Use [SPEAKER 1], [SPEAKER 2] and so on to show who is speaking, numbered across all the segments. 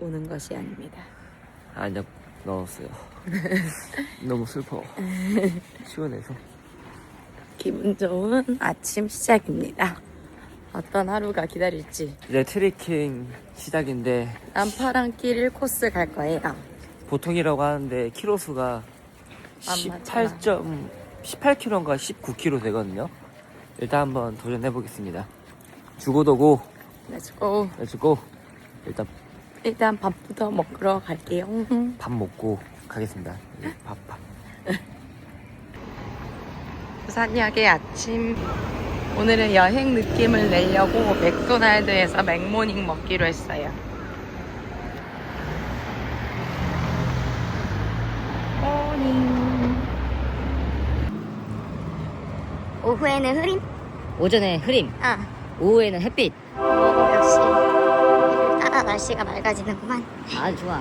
[SPEAKER 1] 오는 것이 아닙니다.
[SPEAKER 2] 안약 넣었어요. 너무 슬퍼. 시원해서.
[SPEAKER 1] 기분 좋은 아침 시작입니다. 어떤 하루가 기다릴지
[SPEAKER 2] 이제 트레킹 시작인데
[SPEAKER 1] 남파랑길 1코스 갈 거예요.
[SPEAKER 2] 보통이라고 하는데 키로수가
[SPEAKER 1] 안 맞잖아.
[SPEAKER 2] 18. 18km인가 19km 되거든요. 일단 한번 도전해 보겠습니다. 주고도고
[SPEAKER 1] 렛츠고.
[SPEAKER 2] 렛츠고. 일단
[SPEAKER 1] 일단 밥부터 먹으러 갈게요.
[SPEAKER 2] 밥 먹고 가겠습니다. 예, 밥 밥.
[SPEAKER 1] 부산역의 아침. 오늘은 여행 느낌을 내려고 맥도날드에서 맥모닝 먹기로 했어요. 모닝.
[SPEAKER 3] 오후에는 흐림?
[SPEAKER 4] 오전에 흐림,
[SPEAKER 3] 아,
[SPEAKER 4] 오후에는 햇빛.
[SPEAKER 3] 날씨가 맑아지는구만.
[SPEAKER 4] 아주 좋아.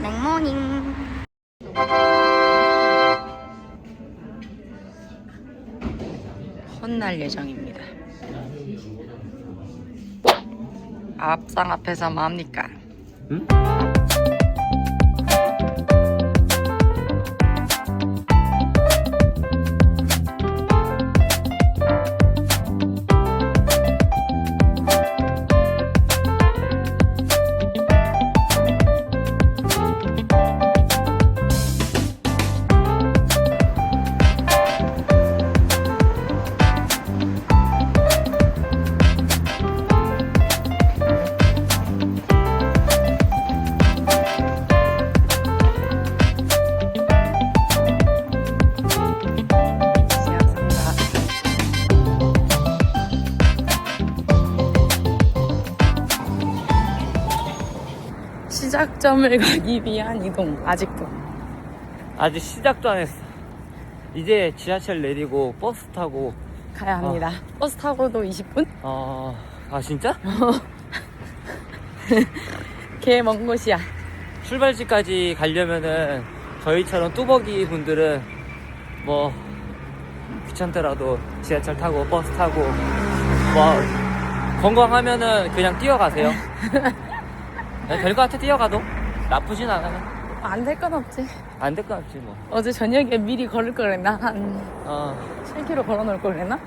[SPEAKER 3] 맥모닝.
[SPEAKER 1] 혼날 예정입니다. 앞상 앞에서 뭐합니까?
[SPEAKER 2] 응?
[SPEAKER 1] 시작점을 가기 위한 이동 아직도
[SPEAKER 2] 아직 시작도 안 했어. 이제 지하철 내리고 버스 타고
[SPEAKER 1] 가야 합니다. 버스 타고도 20분?
[SPEAKER 2] 어... 아 진짜?
[SPEAKER 1] 개 먼 곳이야.
[SPEAKER 2] 출발지까지 가려면은 저희처럼 뚜벅이 분들은 뭐 귀찮더라도 지하철 타고 버스 타고 뭐 건강하면은 그냥 뛰어가세요. 네, 될것 같아 뛰어가도 나쁘진 않아요.
[SPEAKER 1] 안 될 건 없지.
[SPEAKER 2] 안될것 같지 뭐.
[SPEAKER 1] 어제 저녁에 미리 걸을 걸 그랬나? 한
[SPEAKER 2] 어,
[SPEAKER 1] 7km 걸어 놓을 걸 그랬나?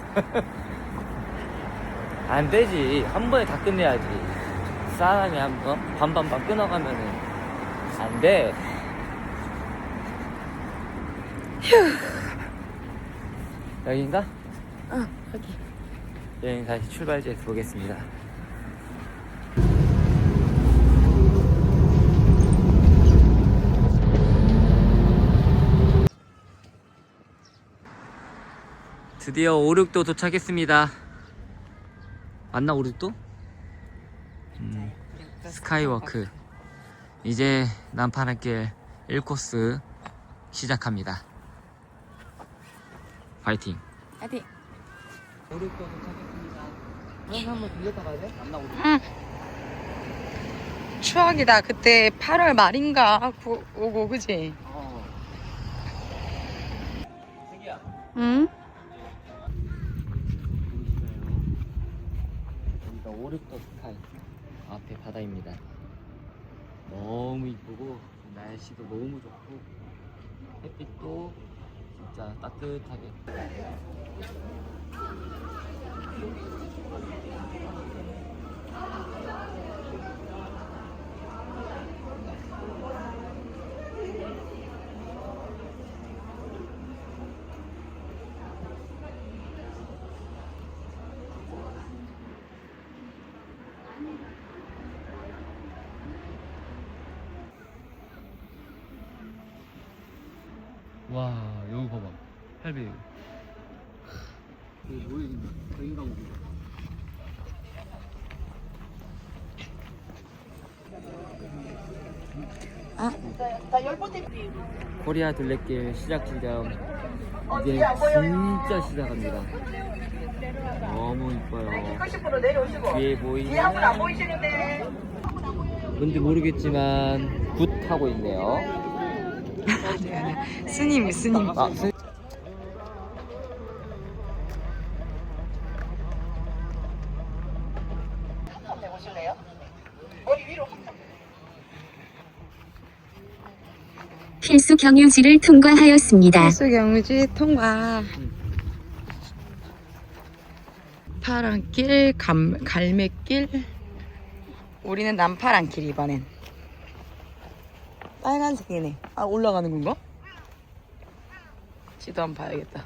[SPEAKER 2] 안 되지. 한 번에 다 끝내야지. 사람이 한 번, 반반반 끊어가면은 안 돼. 여긴가?
[SPEAKER 1] 어, 여기.
[SPEAKER 2] 여행 다시 출발지에 보겠습니다. 드디어 오륙도 도착했습니다. 맞나 오륙도? 음, 스카이워크. 이제 남파랑길 1코스 시작합니다. 파이팅.
[SPEAKER 1] 어디?
[SPEAKER 2] 오륙도 도착했습니다. 그럼 한번 들렸다 가야 돼? 맞나 오륙?
[SPEAKER 1] 추억이다. 그때 8월 말인가 구- 오고 그지?
[SPEAKER 2] 어. 자기야.
[SPEAKER 1] 응?
[SPEAKER 2] 여기가 오륙도 스카이 앞에 바다입니다. 너무 이쁘고 날씨도 너무 좋고 햇빛도 진짜 따뜻하게. 와 여기 봐봐. 할배 이거 뭐인가 거인가 보기
[SPEAKER 1] 아.
[SPEAKER 2] 코리아 둘레길 시작 지점. 이제 진짜 시작합니다. 너무 이뻐요. 뒤에 보이는 뭔지 모르겠지만 굿 하고 있네요
[SPEAKER 1] 스님이 스님.
[SPEAKER 2] 아, 스-
[SPEAKER 5] 필수 경유지를 통과하였습니다.
[SPEAKER 1] 필수 경유지 통과. 파란길, 감, 갈매길. 우리는 남파란길 이번엔. 빨간색이네. 아 올라가는 건가? 지도 한번 봐야겠다.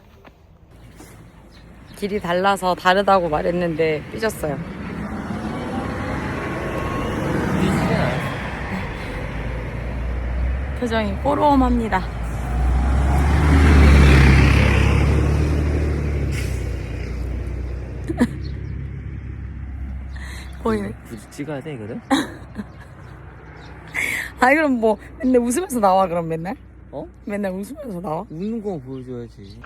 [SPEAKER 1] 길이 달라서 다르다고 말했는데 삐졌어요. 표정이 꼬로움합니다. 보이네.
[SPEAKER 2] 굳이 찍어야 돼 이거를?
[SPEAKER 1] 아니 그럼 뭐 맨날 웃으면서 나와 그럼 맨날?
[SPEAKER 2] 어?
[SPEAKER 1] 맨날 웃으면서 나와?
[SPEAKER 2] 웃는 거 보여줘야지.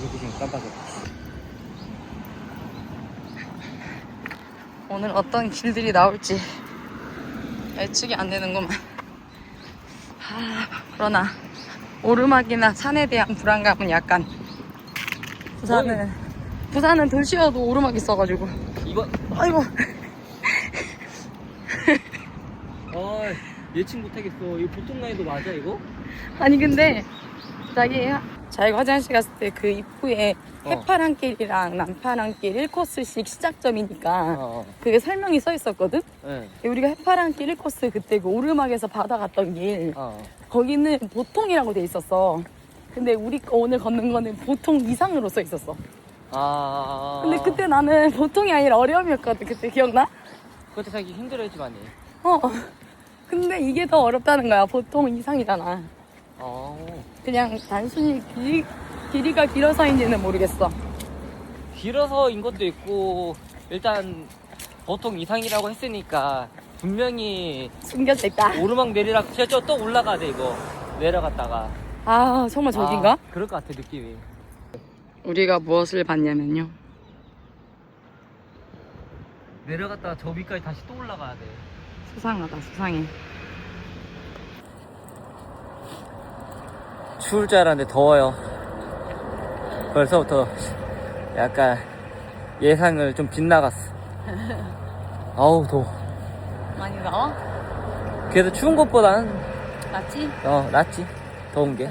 [SPEAKER 2] 이렇게 좀 깜빡했다.
[SPEAKER 1] 오늘 어떤 길들이 나올지 예측이 안 되는구만. 아, 그러나 오르막이나 산에 대한 불안감은 약간 부산은 부산은 도시여도 오르막 있어가지고
[SPEAKER 2] 이번
[SPEAKER 1] 아이고
[SPEAKER 2] 아 예측 못하겠어. 이거 보통 나이도 맞아 이거?
[SPEAKER 1] 아니 근데 자기 자기가 화장실 갔을 때 그 입구에
[SPEAKER 2] 어.
[SPEAKER 1] 해파랑 길이랑 남파랑 길 1코스씩 시작점이니까
[SPEAKER 2] 어.
[SPEAKER 1] 그게 설명이 써 있었거든?
[SPEAKER 2] 네.
[SPEAKER 1] 우리가 해파랑 길 1코스 그때 그 오르막에서 받아갔던 길
[SPEAKER 2] 어.
[SPEAKER 1] 거기는 보통이라고 돼 있었어. 근데 우리 거 오늘 걷는 거는 보통 이상으로 써 있었어.
[SPEAKER 2] 아.
[SPEAKER 1] 근데 그때 나는 보통이 아니라 어려움이었거든. 그때 기억나?
[SPEAKER 2] 그때 자기 힘들어했지 많이.
[SPEAKER 1] 어. 근데 이게 더 어렵다는 거야. 보통 이상이잖아.
[SPEAKER 2] 어.
[SPEAKER 1] 그냥 단순히 길, 길이가 길어서인지는 모르겠어.
[SPEAKER 2] 길어서인 것도 있고 일단 보통 이상이라고 했으니까 분명히
[SPEAKER 1] 있다.
[SPEAKER 2] 오르막 내리락 진짜 또 올라가야 돼 이거 내려갔다가
[SPEAKER 1] 아, 정말 저긴가?
[SPEAKER 2] 아, 그럴 것 같아 느낌이
[SPEAKER 1] 우리가 무엇을 봤냐면요.
[SPEAKER 2] 내려갔다가 저 위까지 다시 또 올라가야 돼
[SPEAKER 1] 수상하다, 수상해.
[SPEAKER 2] 추울 줄 알았는데 더워요 벌써부터 약간 예상을 좀 빗나갔어 아우 더워
[SPEAKER 1] 많이 나와?
[SPEAKER 2] 그래도 추운 것보다는
[SPEAKER 1] 맞지?
[SPEAKER 2] 어 낫지 더운 게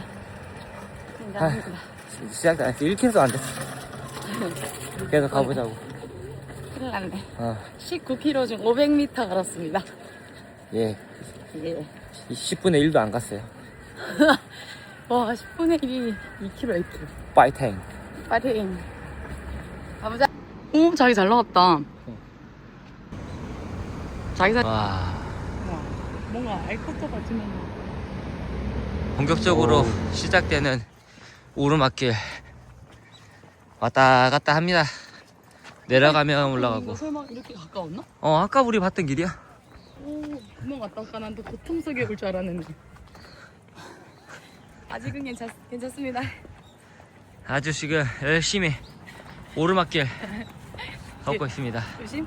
[SPEAKER 1] 긴장합니다.
[SPEAKER 2] 시- 시작도 안 했어 1km도 안 됐어 계속 가보자고
[SPEAKER 1] 큰일 났네.
[SPEAKER 2] 어,
[SPEAKER 1] 19km 중 500m 걸었습니다.
[SPEAKER 2] 예
[SPEAKER 1] 예.
[SPEAKER 2] 10분의 1도 안 갔어요
[SPEAKER 1] 와, 10분의 1이 2km, 2km.
[SPEAKER 2] 파이팅
[SPEAKER 1] 파이팅. 가보자. 오, 자기 잘 나왔다. 자기 잘.
[SPEAKER 2] 와
[SPEAKER 1] 뭔가 알 것도 같지만.
[SPEAKER 2] 본격적으로 시작되는 오르막길 왔다 갔다 합니다. 내려가면 올라가고.
[SPEAKER 1] 설마 이렇게 가까웠나?
[SPEAKER 2] 어 아까 우리 봤던 길이야.
[SPEAKER 1] 오, 금방 왔다 갔다 난또 고통 속에 올 줄 알았는데. 아직은 괜찮, 괜찮습니다.
[SPEAKER 2] 아주 지금 열심히 오르막길 걷고 있습니다.
[SPEAKER 1] 조심.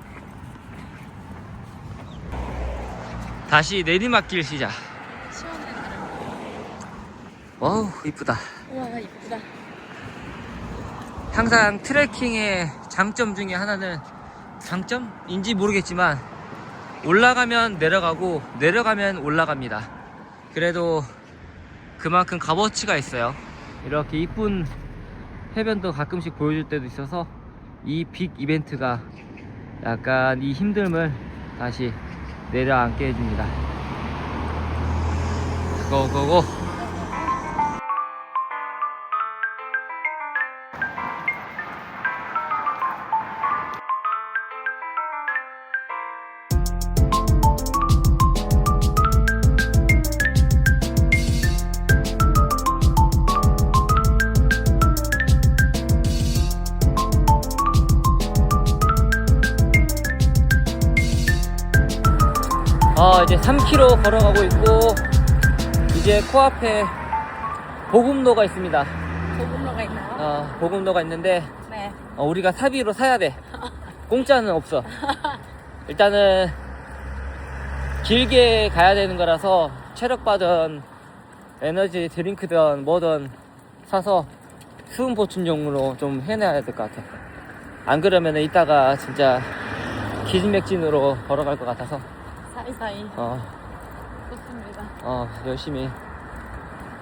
[SPEAKER 2] 다시 내리막길 시작.
[SPEAKER 1] 시원해.
[SPEAKER 2] 와우 이쁘다.
[SPEAKER 1] 우와, 이쁘다.
[SPEAKER 2] 항상 트레킹의 장점 중에 하나는 장점인지 모르겠지만 올라가면 내려가고 내려가면 올라갑니다. 그래도 그만큼 값어치가 있어요. 이렇게 이쁜 해변도 가끔씩 보여줄 때도 있어서 이 빅 이벤트가 약간 이 힘듦을 다시 내려앉게 해줍니다. 고고고. 3km 걸어가고 있고, 이제 코앞에 보금로가 있습니다.
[SPEAKER 1] 소금로가 있나요?
[SPEAKER 2] 어, 보금로가 있는데,
[SPEAKER 1] 네.
[SPEAKER 2] 어, 우리가 사비로 사야 돼. 공짜는 없어. 일단은, 길게 가야 되는 거라서, 체력받은 에너지 드링크든 뭐든 사서 수분 보충용으로 좀 해내야 될 것 같아. 안 그러면 이따가 진짜 기진맥진으로 걸어갈 것 같아서
[SPEAKER 1] 사이사이
[SPEAKER 2] 어,
[SPEAKER 1] 좋습니다.
[SPEAKER 2] 어, 열심히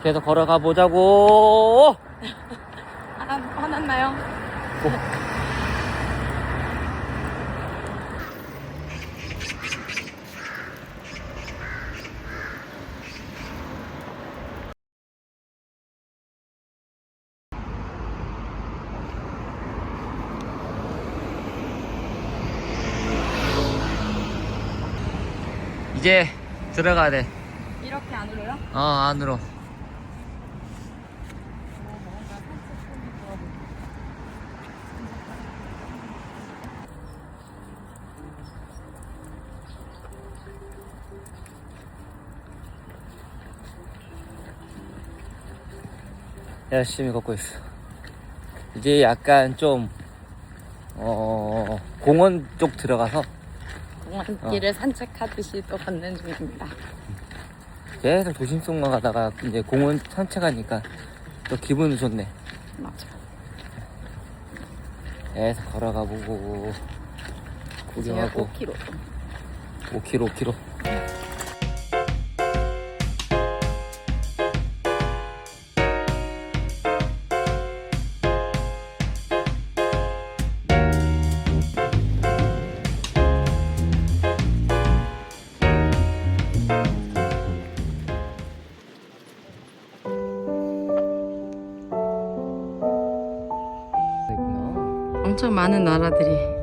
[SPEAKER 2] 계속 걸어가 보자고.
[SPEAKER 1] 아, 화났나요?
[SPEAKER 2] 이제 들어가야 돼.
[SPEAKER 1] 이렇게 안 울어요?
[SPEAKER 2] 어, 안으로. 열심히 걷고 있어. 이제 약간 좀, 어, 공원 쪽 들어가서
[SPEAKER 1] 공원길을 산책하듯이 또 걷는 중입니다.
[SPEAKER 2] 계속 조심성만 가다가 이제 공원 산책하니까 또 기분이 좋네.
[SPEAKER 1] 맞아.
[SPEAKER 2] 계속 걸어가 보고 구경하고
[SPEAKER 1] 5km.
[SPEAKER 2] 5km 5km
[SPEAKER 1] 엄청 많은 나라들이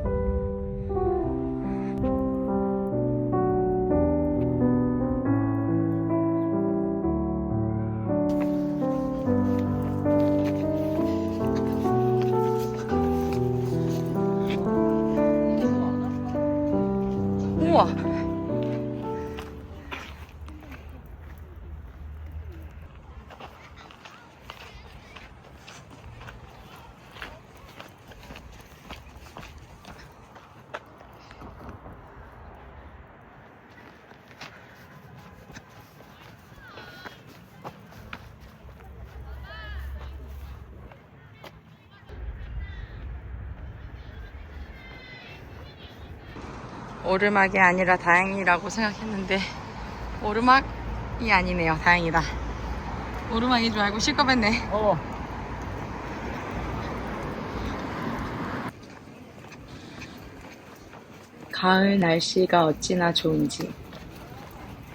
[SPEAKER 1] 오르막이 아니라 다행이라고 생각했는데 오르막이 아니네요. 다행이다. 오르막인 줄 알고 실컷했네.
[SPEAKER 2] 어
[SPEAKER 1] 가을 날씨가 어찌나 좋은지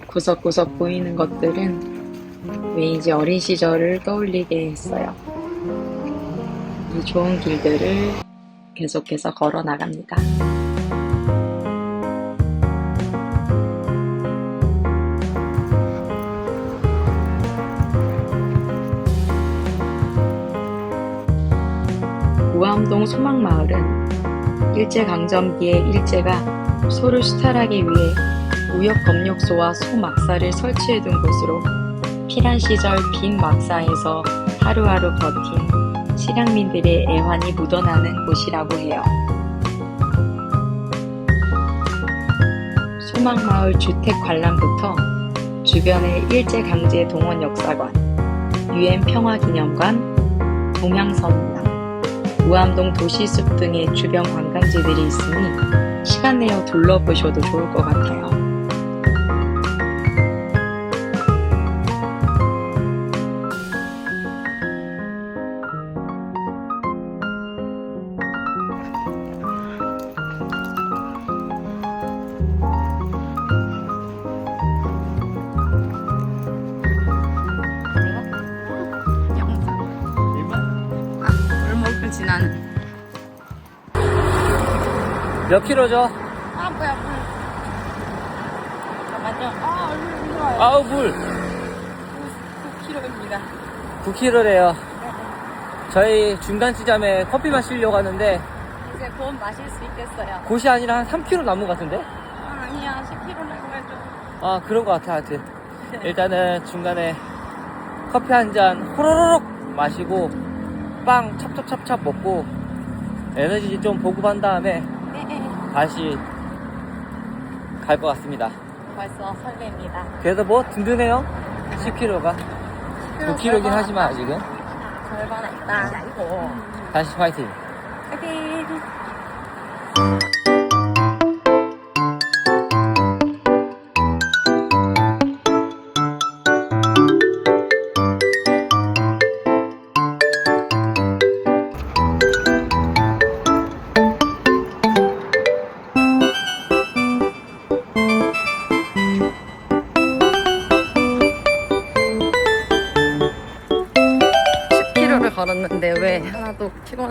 [SPEAKER 1] 구석구석 보이는 것들은 왠지 어린 시절을 떠올리게 했어요. 이 좋은 길들을 계속해서 걸어 나갑니다. 우암동 소망마을은 일제강점기에 일제가 소를 수탈하기 위해 우역 검역소와 소막사를 설치해둔 곳으로 피란 시절 빈 막사에서 하루하루 버틴 실향민들의 애환이 묻어나는 곳이라고 해요. 소망마을 주택 관람부터 주변의 일제강제 동원 역사관, 유엔 평화기념관, 동양선당, 우암동 도시숲 등의 주변 관광지들이 있으니 시간 내어 둘러보셔도 좋을 것 같아요.
[SPEAKER 2] 몇 킬로죠?
[SPEAKER 1] 아, 뭐야, 물. 잠깐만요. 아, 얼굴 힘들어요.
[SPEAKER 2] 아우 물
[SPEAKER 1] 9km입니다.
[SPEAKER 2] 9킬로래요 저희 중간 지점에 커피 마시려고 하는데
[SPEAKER 1] 이제 곧 마실 수 있겠어요.
[SPEAKER 2] 곳이 아니라 한 3킬로 남은 것 같은데?
[SPEAKER 1] 아, 아니야, 10km라고 해도.
[SPEAKER 2] 아 그런 것 같아 하여튼 일단은 중간에 커피 한 잔 호로록 마시고 빵 찹찹찹찹 먹고 에너지 좀 보급한 다음에 다시 갈 것 같습니다
[SPEAKER 1] 벌써 설레입니다.
[SPEAKER 2] 그래도 뭐 든든해요 10kg가 9kg긴 하지만 아직은
[SPEAKER 1] 절반 했다. 이거.
[SPEAKER 2] 다시 파이팅.
[SPEAKER 1] 파이팅.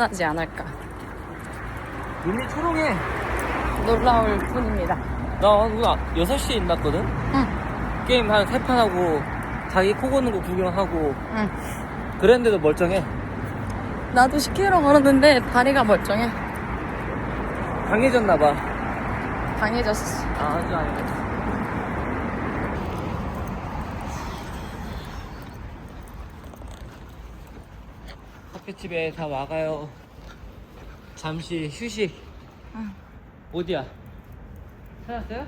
[SPEAKER 1] 피곤하지 않을까?
[SPEAKER 2] 눈이 초롱해.
[SPEAKER 1] 놀라울 뿐입니다.
[SPEAKER 2] 나 오늘 6시에 일났거든?
[SPEAKER 1] 응.
[SPEAKER 2] 게임 한 3판 하고, 자기 코 고는 거 구경하고,
[SPEAKER 1] 응.
[SPEAKER 2] 그랬는데도 멀쩡해.
[SPEAKER 1] 나도 10km 걸었는데 다리가 멀쩡해.
[SPEAKER 2] 강해졌나봐.
[SPEAKER 1] 강해졌어.
[SPEAKER 2] 아, 아주 아니네. 커피집에 다 와가요. 잠시 휴식. 어디야? 찾았어요?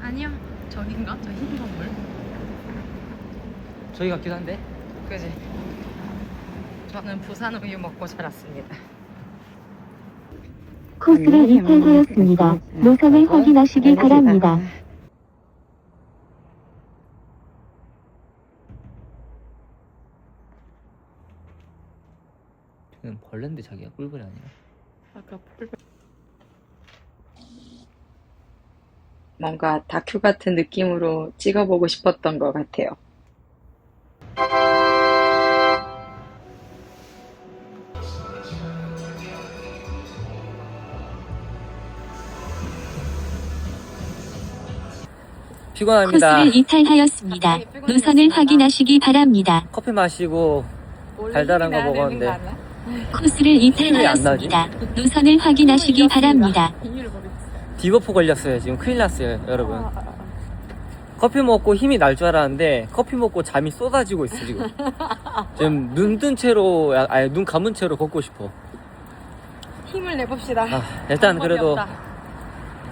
[SPEAKER 1] 아니요. 저긴가? 저 흰 건물?
[SPEAKER 2] 저기 같기도 한데.
[SPEAKER 1] 그지? 저는 부산 우유 먹고 자랐습니다.
[SPEAKER 5] 코스를 이탈하였습니다. 노선을 확인하시기 바랍니다.
[SPEAKER 2] 저는 벌레인데 자기가 꿀벌이 아니야.
[SPEAKER 1] 아까 폴 뭔가 다큐 같은 느낌으로 찍어보고 싶었던 것 같아요.
[SPEAKER 2] 피곤합니다.
[SPEAKER 5] 코스를 이탈하였습니다. 노선을 확인하시기 바랍니다.
[SPEAKER 2] 커피 마시고 달달한 거 먹었는데
[SPEAKER 5] 코스를 이탈하였습니다. 노선을 확인하시기 바랍니다.
[SPEAKER 2] 디버프 걸렸어요. 지금 큰일 났어요, 여러분. 커피 먹고 힘이 날 줄 알았는데 커피 먹고 잠이 쏟아지고 있어 지금. 지금 눈 뜬 채로 야- 아니 눈 감은 채로 걷고 싶어.
[SPEAKER 1] 힘을 내봅시다.
[SPEAKER 2] 아, 일단
[SPEAKER 1] 방법이
[SPEAKER 2] 그래도
[SPEAKER 1] 없다.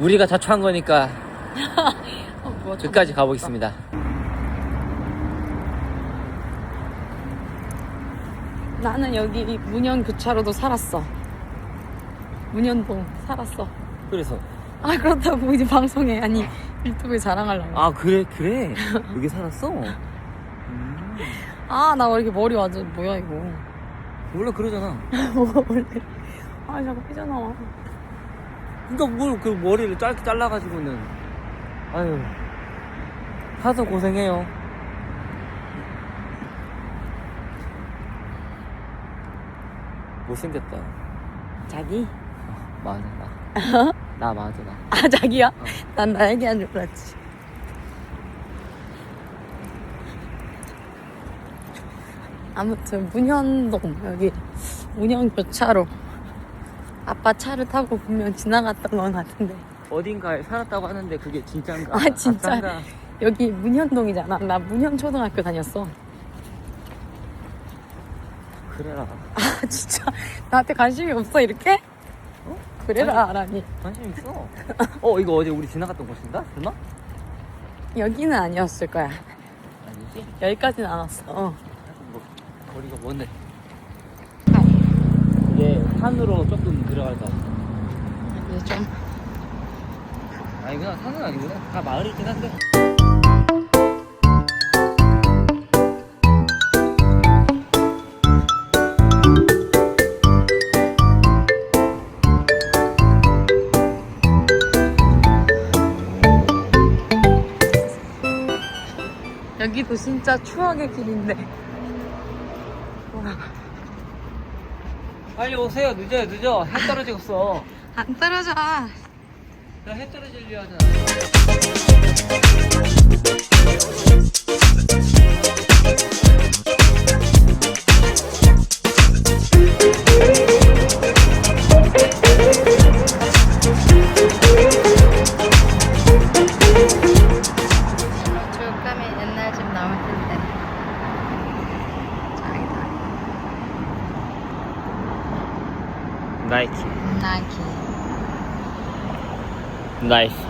[SPEAKER 2] 우리가 자초한 거니까
[SPEAKER 1] 어, 뭐
[SPEAKER 2] 끝까지 가보겠습니다.
[SPEAKER 1] 나는 여기 문현 교차로도 살았어. 문현동 살았어.
[SPEAKER 2] 그래서
[SPEAKER 1] 아 그렇다고 이제 방송에 아니 유튜브에 자랑하려고.
[SPEAKER 2] 아 그래 그래 여기 살았어.
[SPEAKER 1] 아나 왜 이렇게 머리 완전 뭐야 이거.
[SPEAKER 2] 원래 그러잖아.
[SPEAKER 1] 뭐가 원래. 아 자꾸 삐져나와.
[SPEAKER 2] 그러니까 뭘 그 머리를 짧게 잘라가지고는 아유 하도 고생해요. 못생겼다.
[SPEAKER 1] 자기?
[SPEAKER 2] 맞아 나. 나 맞아 나.
[SPEAKER 1] 아 자기야? 난나 얘기한 줄 알았지. 아무튼 문현동 여기 문현 교차로 아빠 차를 타고 분명 지나갔던 건 같은데
[SPEAKER 2] 어딘가에 살았다고 하는데 그게 진짜인가?
[SPEAKER 1] 아, 진짜?
[SPEAKER 2] 가짜인가?
[SPEAKER 1] 여기 문현동이잖아. 나 문현 초등학교 다녔어.
[SPEAKER 2] 그래라.
[SPEAKER 1] 아 진짜 나한테 관심이 없어 이렇게?
[SPEAKER 2] 어?
[SPEAKER 1] 그래라 라니.
[SPEAKER 2] 관심 있어. 어 이거 어제 우리 지나갔던 곳인가? 설마?
[SPEAKER 1] 여기는 아니었을 거야.
[SPEAKER 2] 아니지.
[SPEAKER 1] 여기까지는 안 왔어. 어.
[SPEAKER 2] 뭐 거리가 뭔데? 이게 산으로 조금 들어갈 것 같아.
[SPEAKER 1] 이제 좀
[SPEAKER 2] 아니구나 산은 아니구나. 다 마을이긴 한데.
[SPEAKER 1] 여기도 진짜 추억의 길인데. 와,
[SPEAKER 2] 빨리 오세요. 늦어요 늦어. 해 떨어지겠어.
[SPEAKER 1] 안 떨어져.
[SPEAKER 2] 나 해 떨어지려 하잖아. life